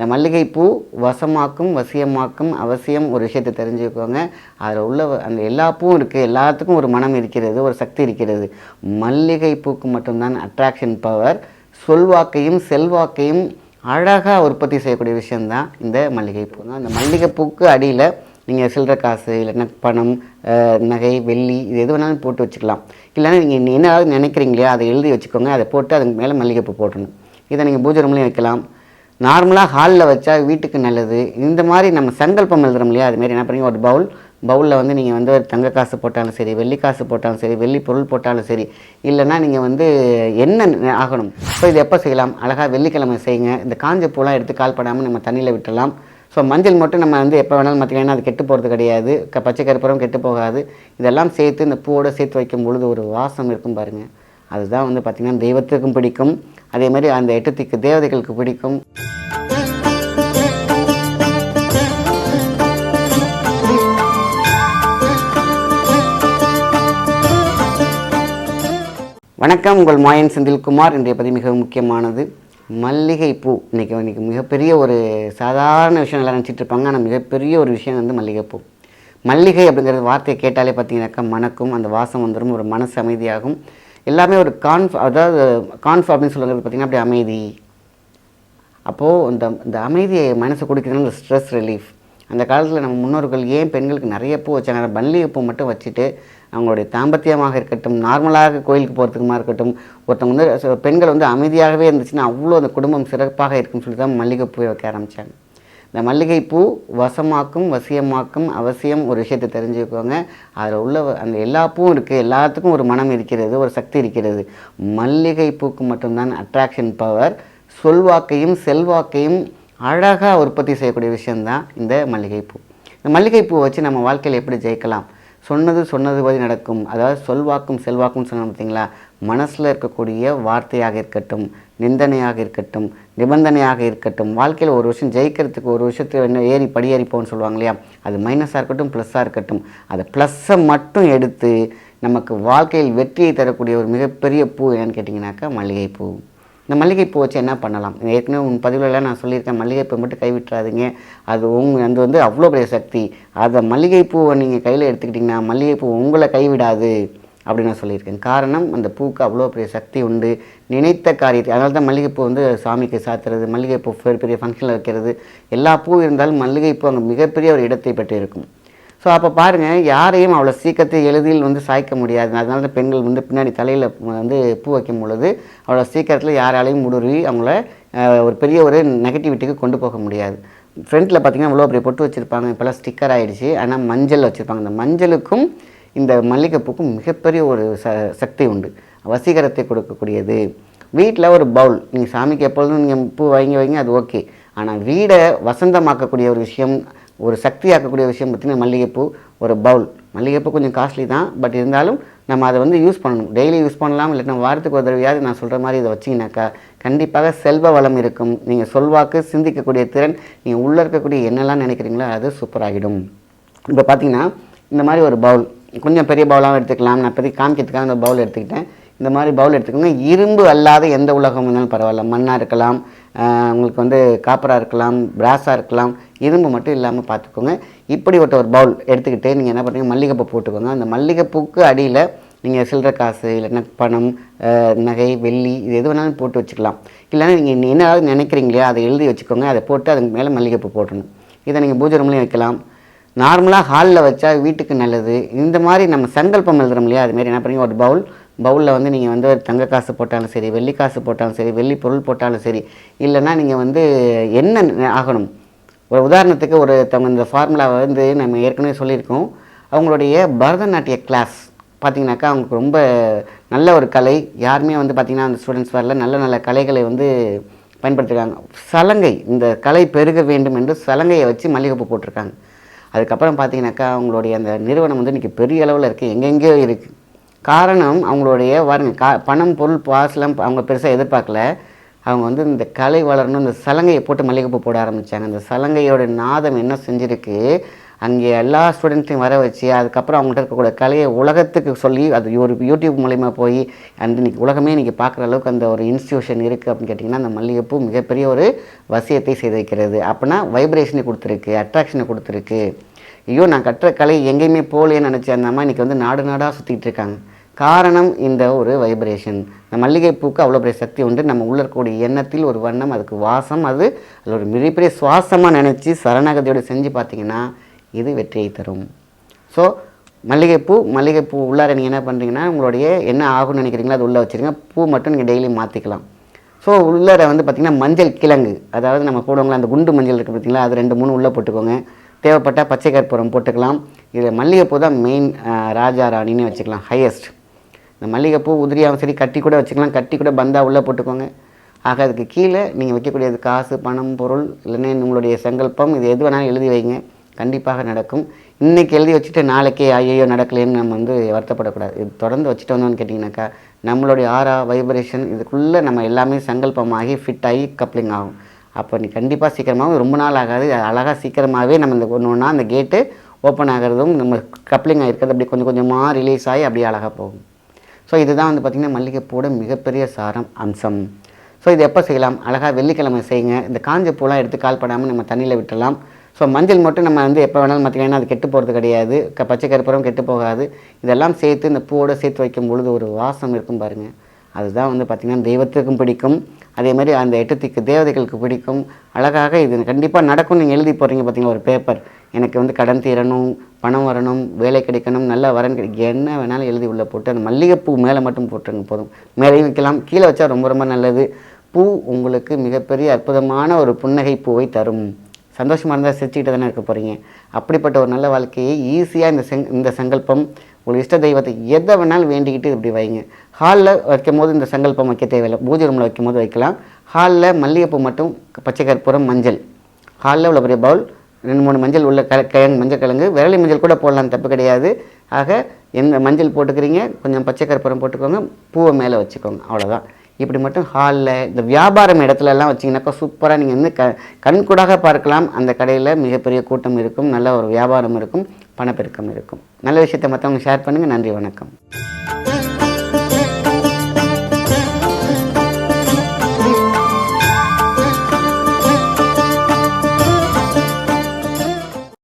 இந்த மல்லிகைப்பூ வசமாக்கும் வசியமாக்கும் அவசியம் ஒரு விஷயத்தை தெரிஞ்சுக்கோங்க. அதில் உள்ள அந்த எல்லா பூவும் இருக்குது எல்லாத்துக்கும் ஒரு மனம் இருக்கிறது ஒரு சக்தி இருக்கிறது. மல்லிகைப்பூக்கு மட்டும்தான் அட்ராக்ஷன் பவர் சொல்வாக்கையும் செல்வாக்கையும் அழகாக உற்பத்தி செய்யக்கூடிய விஷயம்தான் இந்த மல்லிகைப்பூ. தான் இந்த மல்லிகைப்பூக்கு அடியில் நீங்கள் சில்லற காசு இல்லைன்னா பணம் நகை வெள்ளி இது எது வேணாலும் போட்டு வச்சுக்கலாம். இல்லைன்னா நீங்கள் என்ன நினைக்கிறீங்களே அதை எழுதி வச்சுக்கோங்க. அதை போட்டு அதுக்கு மேலே மல்லிகைப்பூ போட்டணும் இதை நீங்கள் பூஜை ரூம்லேயும் வைக்கலாம். நார்மலாக ஹாலில் வச்சா வீட்டுக்கு நல்லது. இந்த மாதிரி நம்ம சங்கல்பம் எழுதுறோம் இல்லையா? அதுமாரி என்ன பண்ணுங்க ஒரு பவுல் பவுலில் வந்து நீங்கள் வந்து ஒரு தங்க காசு போட்டாலும் சரி வெள்ளி காசு போட்டாலும் சரி வெள்ளி பொருள் போட்டாலும் சரி இல்லைன்னா நீங்கள் வந்து என்ன ஆகணும்? ஸோ இது எப்போ செய்யலாம்? அழகாக வெள்ளிக்கிழமை செய்யுங்க. இந்த காஞ்ச பூலாம் எடுத்து கால் படாமல் நம்ம தண்ணியில் விட்டுடலாம் ஸோ மஞ்சள் மட்டும் நம்ம வந்து எப்போ வேணாலும் மாற்றிக்கலாம் அது கெட்டு போகிறது கிடையாது. க பச்சை கருப்பரம் கெட்டு போகாது. இதெல்லாம் சேர்த்து இந்த பூவோட சேர்த்து வைக்கும் பொழுது ஒரு வாசம் இருக்கும் பாருங்கள் அதுதான் வந்து பார்த்திங்கன்னா தெய்வத்துக்கும் பிடிக்கும். அதே மாதிரி அந்த எட்டு தேவதைகளுக்கு பிடிக்கும். வணக்கம் உங்கள் மாயன் செந்தில்குமார். இன்றைய பதிவு மிகவும் முக்கியமானது. மல்லிகைப்பூ. இன்றைக்கி இன்றைக்கி மிகப்பெரிய ஒரு சாதாரண விஷயம் எல்லாம் நினச்சிட்டு இருப்பாங்க. ஆனால் மிகப்பெரிய ஒரு விஷயம் வந்து மல்லிகைப்பூ. மல்லிகை அப்படிங்கிற வார்த்தையை கேட்டாலே பார்த்தீங்கன்னாக்கா மணக்கும். அந்த வாசம் வந்துடும் ஒரு மனசு அமைதியாகும். எல்லாமே ஒரு கான்ஃப் அதாவது கான்ஃப் அப்படின்னு சொல்லுறது பார்த்திங்கன்னா அப்படியே அமைதி. அப்போது இந்த இந்த அமைதியை மனசு கொடுக்கிறதுனால ஸ்ட்ரெஸ் ரிலீஃப் அந்த காலத்தில் நம்ம முன்னோர்கள் ஏன் பெண்களுக்கு நிறைய பூ வச்சாங்க? ஆனால் பூ மட்டும் வச்சுட்டு அவங்களுடைய தாம்பத்தியமாக இருக்கட்டும் நார்மலாக கோயிலுக்கு போகிறதுக்குமா இருக்கட்டும் ஒருத்தவங்க வந்து பெண்கள் வந்து அமைதியாகவே இருந்துச்சுன்னா அவ்வளோ அந்த குடும்பம் சிறப்பாக இருக்குன்னு சொல்லி தான் மல்லிகைப்பூவை வைக்க ஆரம்பித்தாங்க இந்த மல்லிகைப்பூ வசமாக்கும் வசியமாக்கும் அவசியம் ஒரு விஷயத்தை தெரிஞ்சுக்கோங்க. அதில் உள்ள அந்த எல்லா பூவும் இருக்குது எல்லாத்துக்கும் ஒரு மனம் இருக்கிறது ஒரு சக்தி இருக்கிறது. மல்லிகைப்பூக்கு மட்டும்தான் அட்ராக்ஷன் பவர் சொல்வாக்கையும் செல்வாக்கையும் அழகாக உற்பத்தி செய்யக்கூடிய விஷயம்தான் இந்த மல்லிகைப்பூ. இந்த மல்லிகைப்பூ வச்சு நம்ம வாழ்க்கையில் எப்படி ஜெயிக்கலாம்? சொன்னது சொன்னது போது நடக்கும். அதாவது சொல்வாக்கும் செல்வாக்கும் சொன்னோம் பார்த்தீங்களா? மனசில் இருக்கக்கூடிய வார்த்தையாக இருக்கட்டும் நிந்தனையாக இருக்கட்டும் நிபந்தனையாக இருக்கட்டும் வாழ்க்கையில் ஒரு விஷயம் ஜெயிக்கிறதுக்கு ஒரு விஷயத்தை என்ன ஏறி படியேறிப்போன்னு சொல்லுவாங்க இல்லையா? அது மைனஸாக இருக்கட்டும் ப்ளஸ்ஸாக இருக்கட்டும். அதை ப்ளஸ்ஸை மட்டும் எடுத்து நமக்கு வாழ்க்கையில் வெற்றியை தரக்கூடிய ஒரு மிகப்பெரிய பூ என்னன்னு கேட்டிங்கனாக்கா மல்லிகைப்பூ. இந்த மல்லிகைப்பூ வச்சு என்ன பண்ணலாம்? ஏற்கனவே உன் பதிவுலலாம் நான் சொல்லியிருக்கேன் மல்லிகைப்பூ மட்டும் கைவிட்டுறாதீங்க. அது உங் அது வந்து அவ்வளோ பெரிய சக்தி. அதை மல்லிகைப்பூவை நீங்கள் கையில் எடுத்துக்கிட்டிங்கன்னா மல்லிகைப்பூ உங்களை கைவிடாது அப்படின்னு நான் சொல்லியிருக்கேன். காரணம் அந்த பூக்கு அவ்வளோ பெரிய சக்தி உண்டு. நினைத்த காரியத்தை அதனால தான் மல்லிகைப்பூ வந்து சாமிக்கு சாத்துறது மல்லிகைப்பூ பெரிய பெரிய ஃபங்க்ஷனில் வைக்கிறது. எல்லா பூ இருந்தாலும் மல்லிகைப்பூ அங்கே மிகப்பெரிய ஒரு இடத்தை பெற்று இருக்கும் ஸோ அப்போ பாருங்கள் யாரையும் அவ்வளோ சீக்கிரத்தை எளிதில் வந்து சாய்க்க முடியாது. அதனால தான் பெண்கள் வந்து பின்னாடி தலையில் வந்து பூ வைக்கும் பொழுது அவ்வளோ சீக்கிரத்தில் யாராலையும் முடுவி அவங்கள ஒரு பெரிய ஒரு நெகட்டிவிட்டிக்கு கொண்டு போக முடியாது. ஃப்ரண்ட்டில் பார்த்தீங்கன்னா இவ்வளோ பெரிய பொட்டு வச்சுருப்பாங்க. இப்போல்லாம் ஸ்டிக்கர் ஆகிடுச்சு ஆனால் மஞ்சள் வச்சுருப்பாங்க. இந்த மஞ்சளுக்கும் இந்த மல்லிகைப்பூக்கும் மிகப்பெரிய ஒரு ச சக்தி உண்டு. வசீகரத்தை கொடுக்கக்கூடியது. வீட்டில் ஒரு பவுல். நீங்கள் சாமிக்கு எப்பொழுதும் நீங்கள் பூ வாங்கி வைங்க அது ஓகே. ஆனால் வீடை வசந்தமாக்கக்கூடிய ஒரு விஷயம் ஒரு சக்தியாக்கக்கூடிய விஷயம் பார்த்திங்கன்னா மல்லிகைப்பூ ஒரு பவுல். மல்லிகைப்பூ கொஞ்சம் காஸ்ட்லி தான் பட் இருந்தாலும் நம்ம அதை வந்து யூஸ் பண்ணணும். டெய்லி யூஸ் பண்ணலாம் இல்லைன்னா வாரத்துக்கு ஒரு தடவையாவது நான் சொல்கிற மாதிரி இதை வச்சிங்கனாக்கா கண்டிப்பாக செல்வ வளம் இருக்கும். நீங்கள் சொல்வாக்கு சிந்திக்கக்கூடிய திறன் நீங்கள் உள்ளே இருக்கக்கூடிய என்னெல்லாம் நினைக்கிறீங்களோ அது சூப்பராகிடும் இப்போ பார்த்தீங்கன்னா இந்த மாதிரி ஒரு பவுல். கொஞ்சம் பெரிய பவுலாகவும் எடுத்துக்கலாம். நான் இப்போதைக்கு காமிக்கிறதுக்காக அந்த பவுல் எடுத்துக்கிட்டேன். இந்த மாதிரி பவுல் எடுத்துக்கோங்க இரும்பு அல்லாத எந்த உலகம் இருந்தாலும் பரவாயில்ல. மண்ணாக இருக்கலாம் உங்களுக்கு வந்து காப்பராக இருக்கலாம் பிராஸாக இருக்கலாம் இரும்பு மட்டும் இல்லாமல் பார்த்துக்கோங்க. இப்படிப்பட்ட ஒரு பவுல் எடுத்துக்கிட்டு நீங்கள் என்ன பண்ணுறீங்க மல்லிகைப்பூ போட்டுக்கோங்க. அந்த மல்லிகைப்பூக்கு அடியில் நீங்கள் சில்லற காசு இல்லைன்னா பணம் நகை வெள்ளி இது எது வேணாலும் போட்டு வச்சுக்கலாம். இல்லைன்னா நீங்கள் என்ன நினைக்கிறீங்களே அதை எழுதி வச்சுக்கோங்க. அதை போட்டு அதுக்கு மேலே மல்லிகைப்பூ போட்டணும் இதை நீங்கள் பூஜை ரூம்லேயும் வைக்கலாம். நார்மலாக ஹாலில் வச்சா வீட்டுக்கு நல்லது. இந்த மாதிரி நம்ம சங்கல்பம் எழுதுறோம் இல்லையா அதுமாரி என்ன பண்ணுறீங்க ஒரு பவுல் பவுலில் வந்து நீங்கள் வந்து ஒரு தங்க காசு போட்டாலும் சரி வெள்ளி காசு போட்டாலும் சரி வெள்ளி பொருள் போட்டாலும் சரி இல்லைன்னா நீங்கள் வந்து என்ன ஆகணும்? ஒரு உதாரணத்துக்கு ஒரு தங்க இந்த ஃபார்முலாவை வந்து நம்ம ஏற்கனவே சொல்லியிருக்கோம். அவங்களுடைய பரதநாட்டிய கிளாஸ் பார்த்தீங்கன்னாக்கா அவங்களுக்கு ரொம்ப நல்ல ஒரு கலை. யாருமே வந்து பார்த்திங்கன்னா அந்த ஸ்டூடெண்ட்ஸ் வரல. நல்ல நல்ல கலைகளை வந்து பயன்படுத்திருக்காங்க. சலங்கை இந்த கலை பெருக வேண்டும் என்று சலங்கையை வச்சு மல்லிகைப்பூ போட்டிருக்காங்க. அதுக்கப்புறம் பார்த்தீங்கன்னாக்கா அவங்களுடைய அந்த நிறுவனம் வந்து இன்றைக்கி பெரிய அளவில் இருக்குது எங்கெங்கேயோ இருக்குது காரணம் அவங்களுடைய பாருங்க கா பணம் பொருள் பாசலம் அவங்க பெருசாக எதிர்பார்க்கல. அவங்க வந்து இந்த கலை வளரணும் இந்த சலங்கையை போட்டு மல்லிகைப்பூ போட ஆரம்பித்தாங்க அந்த சலங்கையோட நாதம் என்ன செஞ்சுருக்கு அங்கே எல்லா ஸ்டூடெண்ட்ஸையும் வர வச்சு அதுக்கப்புறம் அவங்கள்ட்ட இருக்கக்கூடிய கலையை உலகத்துக்கு சொல்லி அது ஒரு யூடியூப் மூலிமா போய் அந்த இன்னைக்கு உலகமே இன்றைக்கி பார்க்குற அளவுக்கு அந்த ஒரு இன்ஸ்டியூஷன் இருக்குது அப்படின்னு கேட்டிங்கன்னா அந்த மல்லிகைப்பூ மிகப்பெரிய ஒரு வசியத்தை செய்து வைக்கிறது. அப்படின்னா வைப்ரேஷனை கொடுத்துருக்கு அட்ராக்ஷனை கொடுத்துருக்கு. ஐயோ நான் கட்டுற கலை எங்கேயுமே போகலையே நினச்சேன் அந்த அம்மா இன்றைக்கி வந்து நாடு நாடாக சுற்றிட்டு இருக்காங்க. காரணம் இந்த ஒரு வைப்ரேஷன் இந்த மல்லிகைப்பூக்கு அவ்வளோ பெரிய சக்தி உண்டு. நம்ம உள்ள இருக்கக்கூடிய எண்ணத்தில் ஒரு வண்ணம் அதுக்கு வாசம் அது அதில் ஒரு மிகப்பெரிய சுவாசமாக நினச்சி சரணாகதியோடு செஞ்சு பார்த்தீங்கன்னா இது வெற்றியை தரும். ஸோ மல்லிகைப்பூ மல்லிகைப்பூ உள்ளார நீங்கள் என்ன பண்ணுறீங்கன்னா உங்களுடைய என்ன ஆகும்னு நினைக்கிறீங்களோ அது உள்ளே வச்சுருங்க. பூ மட்டும் நீங்கள் டெய்லி மாற்றிக்கலாம் ஸோ உள்ளார வந்து பார்த்திங்கன்னா மஞ்சள் கிழங்கு. அதாவது நம்ம போடுவாங்களா அந்த குண்டு மஞ்சள் இருக்குது பார்த்தீங்களா அது ரெண்டு மூணு உள்ளே போட்டுக்கோங்க. தேவைப்பட்டால் பச்சை கற்பூரம் போட்டுக்கலாம். இதில் மல்லிகைப்பூ தான் மெயின் ராஜா ராணின்னு வச்சுக்கலாம் ஹையஸ்ட் இந்த மல்லிகைப்பூ உதிரியாகவும் சரி கட்டி கூட வச்சுக்கலாம். கட்டி கூட பந்தா உள்ளே போட்டுக்கோங்க. ஆக அதுக்கு கீழே நீங்கள் வைக்கக்கூடியது காசு பணம் பொருள் இல்லைன்னா உங்களுடைய சங்கல்பம் இது எது வேணாலும் எழுதி வைங்க. கண்டிப்பாக நடக்கும். இன்றைக்கி எழுதி வச்சுட்டு நாளைக்கே ஐயோ நடக்கலைன்னு நம்ம வந்து வருத்தப்படக்கூடாது. இது தொடர்ந்து வச்சுட்டு வந்தோம்னு கேட்டிங்கனாக்கா நம்மளுடைய ஆரா வைப்ரேஷன் இதுக்குள்ளே நம்ம எல்லாமே சங்கல்பமாகி ஃபிட் ஆகி கப்ளிங் ஆகும். அப்போ நீ கண்டிப்பாக சீக்கிரமாகவும் ரொம்ப நாள் ஆகாது. அழகாக சீக்கிரமாகவே நம்ம இந்த ஒன்று ஒன்றா அந்த கேட்டு ஓப்பன் ஆகிறதும் நம்ம கப்ளிங் ஆகிருக்கிறது அப்படி கொஞ்சம் கொஞ்சமாக ரிலீஸ் ஆகி அப்படியே அழகாக போகும். ஸோ இதுதான் வந்து பார்த்திங்கன்னா மல்லிகைப்பூவோட மிகப்பெரிய சாரம் அம்சம். ஸோ இது எப்போ செய்யலாம்? அழகாக வெள்ளிக்கிழமை செய்யுங்க. இந்த காஞ்ச பூலாம் எடுத்து கால் படாமல் நம்ம தண்ணியில் விட்டுடலாம் ஸோ மஞ்சள் மட்டும் நம்ம வந்து எப்போ வேணாலும் பார்த்திங்கன்னா அது கெட்டு போகிறது கிடையாது. க பச்சை கருப்பரம் கெட்டு போகாது. இதெல்லாம் சேர்த்து இந்த பூவோட சேர்த்து வைக்கும் பொழுது ஒரு வாசம் இருக்கும் பாருங்கள் அதுதான் வந்து பார்த்திங்கன்னா தெய்வத்துக்கும் பிடிக்கும். அதே மாதிரி அந்த எட்டத்திக்கு தேவதைகளுக்கு பிடிக்கும். அழகாக இது கண்டிப்பாக நடக்கும் நீங்கள் எழுதி போகிறீங்க பார்த்திங்களா ஒரு பேப்பர் எனக்கு வந்து கடன் தீரணும். பணம் வரணும் வேலை கிடைக்கணும் நல்ல வரன் கிடைக்கும் என்ன வேணாலும் எழுதி உள்ளே போட்டு அந்த மல்லிகைப்பூ மேலே மட்டும் போட்டுருங்க போதும். மேலேயும் வைக்கலாம். கீழே வச்சா ரொம்ப ரொம்ப நல்லது. பூ உங்களுக்கு மிகப்பெரிய அற்புதமான ஒரு புன்னகை பூவை தரும். சந்தோஷமாக இருந்தால் சிரிச்சுக்கிட்டு தானே இருக்க போகிறீங்க அப்படிப்பட்ட ஒரு நல்ல வாழ்க்கையை ஈஸியாக இந்த செங் இந்த சங்கல்பம் உங்களுக்கு இஷ்ட தெய்வத்தை எதை வேணாலும் வேண்டிக்கிட்டு இப்படி வைங்க. ஹாலில் வைக்கும் போது இந்த சங்கல்பம் வைக்க தேவையில்லை. பூஜை ரூமில் வைக்கும் போது வைக்கலாம். ஹாலில் மல்லிகைப்பூ மட்டும் பச்சை கற்பூரம் மஞ்சள். ஹாலில் உள்ள பெரிய பவுல் ரெண்டு மூணு மஞ்சள் உள்ள கல கிழங்கு மஞ்சள் கிழங்கு விரலி மஞ்சள் கூட போடலாம் தப்பு கிடையாது. ஆக எந்த மஞ்சள் போட்டுக்கிறீங்க கொஞ்சம் பச்சை கற்பூரம் போட்டுக்கோங்க பூவை மேலே வச்சுக்கோங்க அவ்வளோதான் இப்படி மட்டும் ஹாலில் இந்த வியாபாரம் இடத்துலலாம் வச்சிங்கனாக்கா சூப்பராக நீங்கள் வந்து க கண்கூடாக பார்க்கலாம். அந்த கடையில் மிகப்பெரிய கூட்டம் இருக்கும் நல்ல ஒரு வியாபாரம் இருக்கும் பணப்பெருக்கம் இருக்கும். நல்ல விஷயத்தை மற்றவங்க ஷேர் பண்ணுங்கள் நன்றி வணக்கம்.